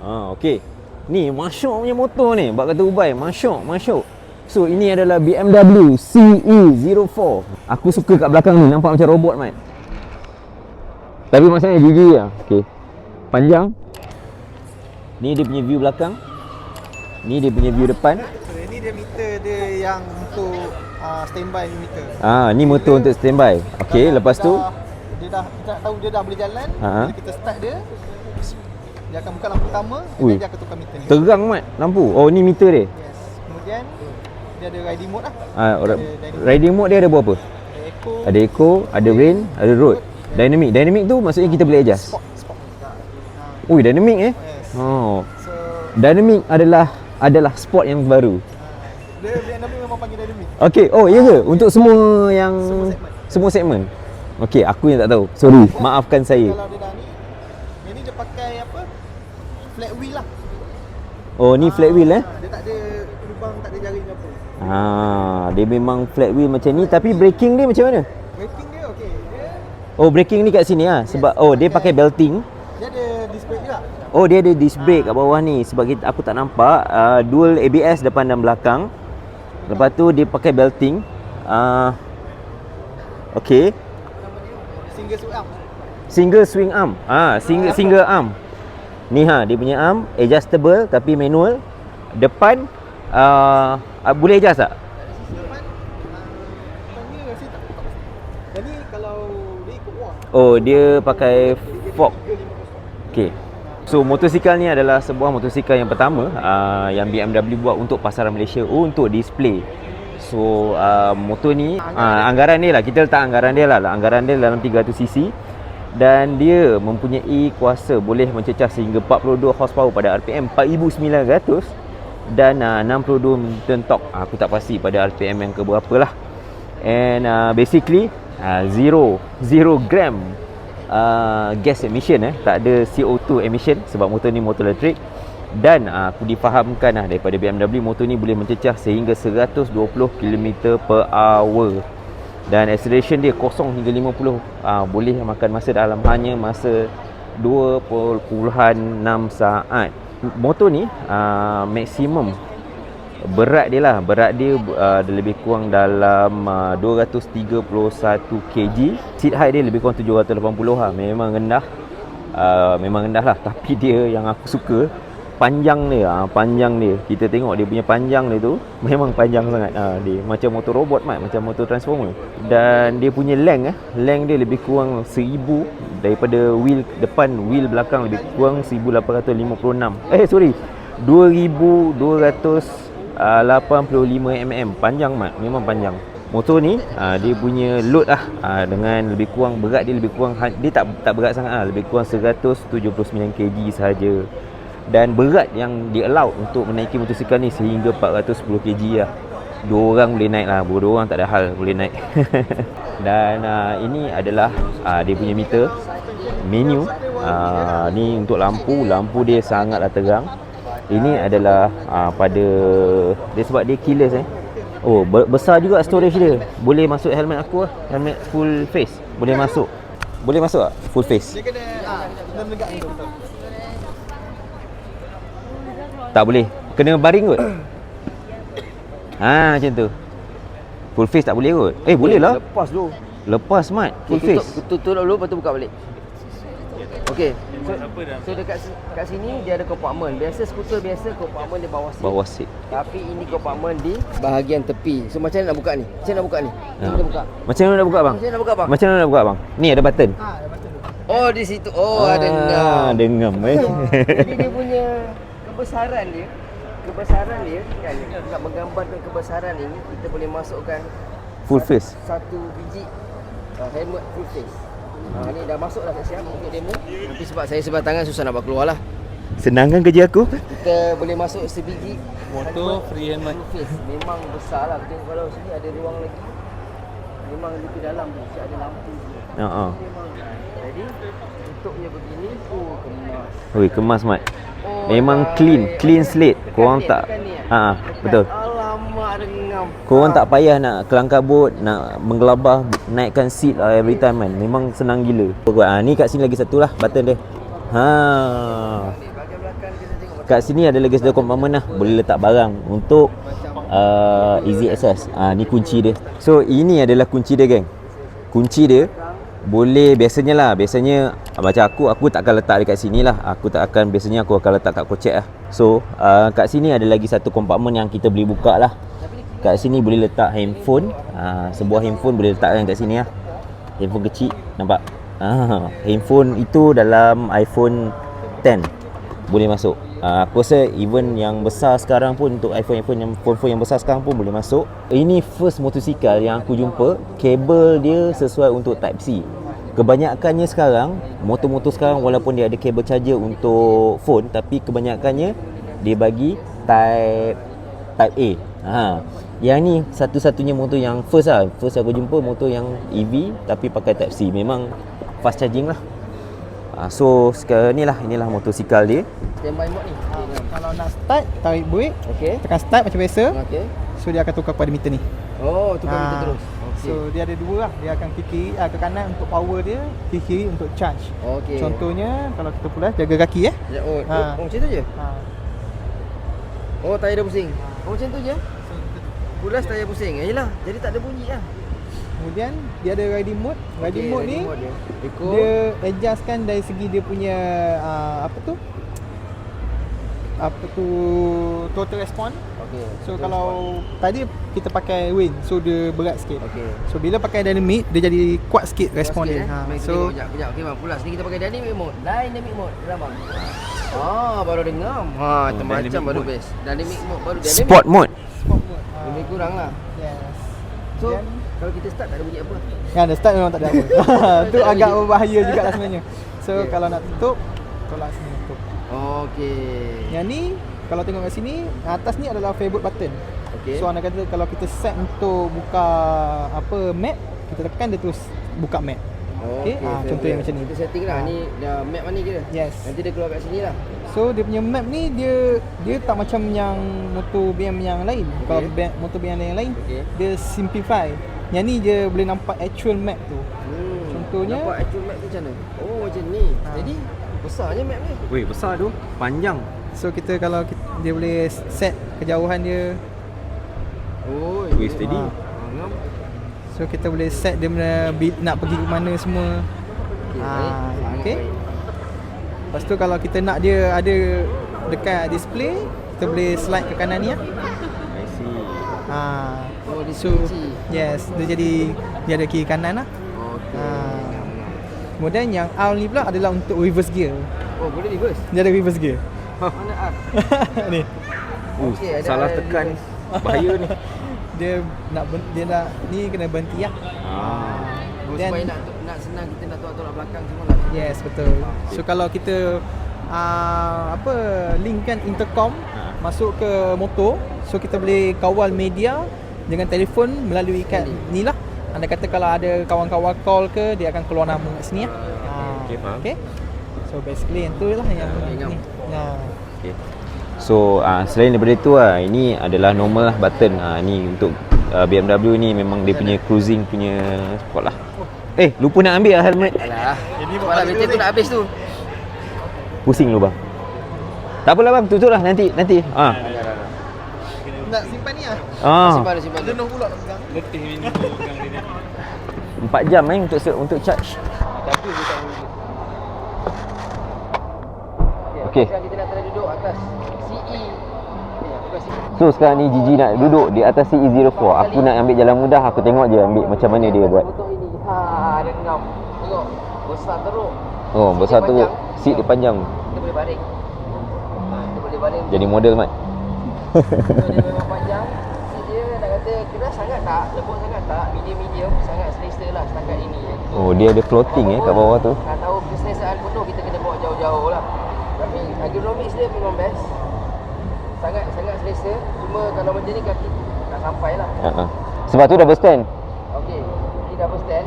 Ha, okey. Ni masyuk punya motor ni. Bak kata Ubay, masyuk, masyuk. So ini adalah BMW CE04. Aku suka kat belakang ni nampak macam robot mat. Tapi maksudnya gigi lah. Okey. Panjang. Ni dia punya view belakang. Ni dia punya view depan. Ini dia meter dia yang untuk uh, standby ni meter. Ah, ni motor untuk standby. Okey, lepas tu dah- dia dah kita tahu dia dah boleh jalan, Ha. bila kita start dia dia akan buka lampu utama Ui. then dia akan tukar meter ni. terang mat lampu. Oh, ni meter dia. Yes. Kemudian dia ada riding mode lah. Ah, ra- riding mode dia ada berapa? Ada echo, Ada eco, ada rain, ada road. Dynamic. Dynamic tu maksudnya kita boleh adjust. sport, sport. Ui, dynamic eh. Yes. Oh. So Dynamic adalah adalah sport yang baru. dia BMW memang panggil dynamic. Okey, oh ya ke? Untuk semua yang Semua segmen. semua segmen. Okey, aku yang tak tahu. Sorry, maafkan saya. Kalau dia dah ni, yang ni dia pakai apa? Flat wheel lah. Oh, ni flat wheel eh? Ah, Dia tak ada lubang, tak ada jaring apa. Ha, dia memang flat wheel macam ni tapi braking dia macam mana? Braking dia okey. Dia Oh, braking ni kat sini ah sebab oh dia pakai belting. dia ada disc brake juga. Oh, dia ada disc brake kat bawah ni sebab kita, aku tak nampak uh, dual ABS depan dan belakang. Lepas tu dia pakai belting. Uh, Okey. Single swing arm. Single swing arm. Ah, single single arm. Ni ha, dia punya arm adjustable tapi manual. Depan uh, uh, boleh adjust tak? Oh, dia pakai fork. Okey. So motosikal ni adalah sebuah motosikal yang pertama uh, yang BMW buat untuk pasaran Malaysia untuk display. So uh, motor ni uh, anggaran dia lah kita letak anggaran dia lah anggaran dia dalam 300cc dan dia mempunyai kuasa boleh mencecah sehingga 42 horsepower pada RPM 4900 dan uh, 62 Newton torque. Uh, aku tak pasti pada RPM yang ke berapa lah. And uh, basically uh, zero zero gram uh, gas emission eh tak ada CO2 emission sebab motor ni motor elektrik dan uh, aku difahamkan lah daripada BMW motor ni boleh mencecah sehingga 120 km per hour dan acceleration dia kosong hingga 50 uh, boleh makan masa dalam hanya masa 2.6 saat. Motor ni uh, maksimum berat dia lah. Berat dia dia lebih kurang dalam uh, 231 kg. Seat height dia lebih kurang 780 lah. Memang rendah. Uh, memang rendah lah. Tapi dia yang aku suka panjang dia uh, panjang dia kita tengok dia punya panjang dia tu memang panjang sangat. Uh, dia macam motor robot mat. Macam motor transformer. Dan dia punya length eh length dia lebih kurang 1000 daripada wheel depan wheel belakang lebih kurang 1856 eh sorry. 2285 mm panjang mat. Memang panjang. Motor ni uh, dia punya load lah uh, dengan lebih kurang berat dia lebih kurang ha- dia tak tak berat sangat lah lebih kurang 179 kg sahaja dan berat yang di allow untuk menaiki motosikal ni sehingga 410 kg lah. Dua orang boleh naik lah dua orang tak ada hal boleh naik. Dan uh, ini adalah uh, dia punya meter menu. Uh, ni untuk lampu lampu dia sangatlah terang. Ini adalah uh, pada dia sebab dia keyless eh. Oh be- besar juga storage dia. Boleh masuk helmet aku lah helmet full face. Boleh masuk. Boleh masuk tak? Full face? Dia kena menegak ni betul. Tak boleh kena baring kot ha macam tu full face tak boleh kot eh boleh lah Lepas dulu. lepas mat full Okay, face tutup, tutup dulu lepas tu buka balik. Okey. So, so dekat kat sini dia ada compartment. Biasa skuter biasa compartment di bawah seat. bawah seat Tapi ini compartment di bahagian tepi. So macam mana nak buka ni? Macam mana nak buka ni? Macam mana Ha. buka? macam mana nak buka bang Macam mana nak buka bang? macam mana nak buka bang ni ada button Ah, ada button tu. Oh di situ. Oh ada Ah, ada ngam eh Jadi dia punya kebesaran dia kebesaran dia kan nak menggambarkan kebesaran ini kita boleh masukkan full face satu biji uh, helmet full face. Ha, ni dah masuk dah siap untuk demo. Tapi sebab saya sebelah tangan susah nak bawa keluar lah. senangkan kerja aku Kita boleh masuk sebiji Motor free helmet. full face. Memang besar lah. Tengok kalau sini ada ruang lagi. Memang lebih dalam tu. Ada lampu. ha ah Memang. Jadi tutupnya begini. Oh kemas. Oi, kemas mat. Memang clean, clean slate. Tekan Korang ni, tak? Ha ah, Tekan. betul. Dengam. Korang tak payah nak kelang kabut, nak menggelabah, naikkan seat lah every time kan. Memang senang gila. Ha, ni kat sini lagi satu lah button dia. Ha. Kat sini ada lagi satu compartment lah boleh letak barang untuk uh, easy access uh, ni kunci dia so ini adalah kunci dia geng kunci dia boleh biasanya lah. Biasanya macam aku aku tak akan letak dekat sini lah. Aku tak akan biasanya aku akan letak kat kocek lah. So uh, kat sini ada lagi satu compartment yang kita boleh buka lah. Kat sini boleh letak handphone. Uh, sebuah handphone boleh letakkan kat sini lah. Handphone kecil nampak? Ah, handphone itu dalam iPhone 10 boleh masuk uh, aku rasa even yang besar sekarang pun untuk iPhone-iPhone yang phone-phone yang besar sekarang pun boleh masuk. Ini first motosikal yang aku jumpa kabel dia sesuai untuk type C. Kebanyakannya sekarang motor-motor sekarang walaupun dia ada kabel charger untuk phone tapi kebanyakannya dia bagi type type A. Ha. Yang ni satu-satunya motor yang first lah. First aku jumpa motor yang EV tapi pakai type C. Memang fast charging lah ha, so sekarang ni lah inilah motosikal dia Standby mode ni. Ah, Kalau nak start, tarik brake, Okey. tekan start macam biasa. Okey. So dia akan tukar pada meter ni. Oh, tukar Ah, meter terus. Okey. So dia ada dua lah. Dia akan ke kiri, ah, ke kanan untuk power dia, ke kiri untuk charge. Okey. Contohnya kalau kita pulas jaga kaki eh. Ya, oh, Ha. oh, macam tu je? Ha. Oh, tayar dia pusing. Oh, macam tu je? Pulas tayar pusing. Ya, yelah, jadi tak ada bunyi lah. Kemudian dia ada riding mode. Riding Okey, mode ni riding mode dia. Dia adjustkan dari segi dia punya uh, apa tu? Apa tu total response. Okey. So Terus kalau tadi kita pakai wind so dia berat sikit. Okey. So bila pakai dynamic dia jadi kuat sikit respon dia. eh. Ha. Mari kita So tengok sekejap, sekejap. Okey bang, pulas. Ni kita pakai dynamic mode. Dynamic mode. Dengar bang. Ah, baru dengar. Ha, Oh, macam baru best. Dynamic mode baru dynamic. sport mode sport mode. Ha. Lebih kurang lah. Yes. So, Then- kalau kita start tak ada bunyi apa. Ya, dah start memang tak ada apa. tu ada agak bunyi. berbahaya juga lah sebenarnya. So Okay. kalau nak tutup, tolak sini tutup. Okey. Yang ni kalau tengok kat sini, atas ni adalah favorite button. Okey. So anda kata kalau kita set untuk buka apa map, kita tekan dia terus buka map. Okey, ah, contoh yang macam ni. Kita setting lah. Ah. Ni dah map mana kira? Yes. Nanti dia keluar kat sini lah. So dia punya map ni dia dia tak macam yang motor BM yang lain. Okey. Kalau BM, motor BM yang lain, Okey. dia simplify. Yang ni dia boleh nampak actual map tu. Hmm. Contohnya- Nampak actual map tu macam mana? Oh macam ni. Ha. Jadi besarnya map ni. Weh besar tu panjang So kita kalau kita, dia boleh set kejauhan dia. Oh. Weh, steady. Ha. So kita boleh set dia bi- nak pergi ke mana semua. Sangat okey. baik. Lepas tu kalau kita nak dia ada dekat display, kita boleh slide ke kanan ni lah. I see Ha. Oh di So kunci. yes, dia jadi dia ada kiri kanan lah. Okey. Ah. Kemudian yang R ni pula adalah untuk reverse gear. Oh boleh reverse. Dia ada reverse gear. Mana R? ni. uh, Okey, ada- salah ada tekan reverse. bahaya ni Dia nak dia nak ni kena berhenti lah. ah. Oh, Then- supaya nak nak senang kita nak tolak-tolak belakang semua lah. Yes, betul. So kalau kita uh, apa linkkan intercom Ha. masuk ke motor, so kita boleh kawal media dengan telefon melalui kad ni lah. Anda kata kalau ada kawan-kawan call ke, dia akan keluar nama kat sini lah. okey, faham. Okay. So basically yang tu lah yang ni. Ya. Okay. So uh, selain daripada itu lah, ini adalah normal lah button. Uh, ni untuk uh, BMW ni memang dia punya cruising punya spot lah. Eh, lupa nak ambil lah helmet. Alah. Ini Sebab lah bateri tu nak habis tu. Pusing lu bang. Tak apalah bang, tutup lah nanti nanti. Ah. Nak simpan lah. Ah. Simpan dia simpan. dia. Jenuh pula nak pegang. 4 jam eh untuk untuk charge. Tapi dia tak boleh. Okey. Sekarang kita nak try duduk atas CE. Aku kasi. So sekarang ni Gigi nak duduk di atas CE04. Aku nak ambil jalan mudah, aku tengok je ambil macam mana dia buat. Betul ini. Ha, ada ngam. Tengok. Besar teruk. Oh, Seat besar dia panjang. seat dia panjang. Kita boleh baring. Ha, kita boleh baring. Jadi model mat. So, dia memang panjang. Keras sangat tak, lembut sangat tak, medium-medium, sangat selesa lah setakat ini. eh. Oh, dia ada floating eh kat bawah tu. Nak tahu keselesaan penuh kita kena bawa jauh-jauh lah. Tapi ergonomics dia memang best. Sangat sangat selesa. Cuma kalau macam ni kaki tak sampai lah. Ha Sebab tu double stand. Okey. Ini double stand.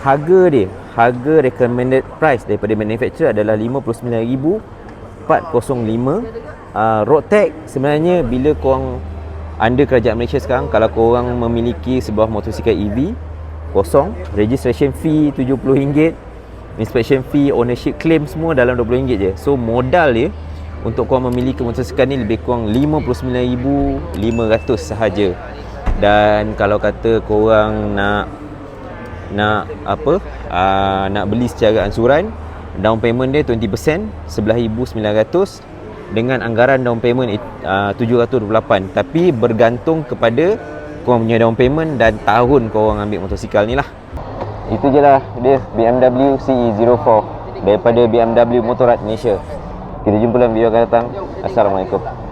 Harga dia, harga recommended price daripada manufacturer adalah 59405. Uh, road tag sebenarnya bila korang under kerajaan Malaysia sekarang kalau korang memiliki sebuah motosikal EV kosong, registration fee RM70, inspection fee, ownership claim semua dalam RM20 je. So modal dia untuk korang memiliki motosikal ni lebih kurang 59500 sahaja. Dan kalau kata korang nak nak apa? Uh, nak beli secara ansuran, down payment dia 20%, 11900 dengan anggaran down payment uh, 728 tapi bergantung kepada korang punya down payment dan tahun korang ambil motosikal ni lah. Itu je lah dia BMW CE04 daripada BMW Motorrad Malaysia. Kita jumpa dalam video akan datang. Assalamualaikum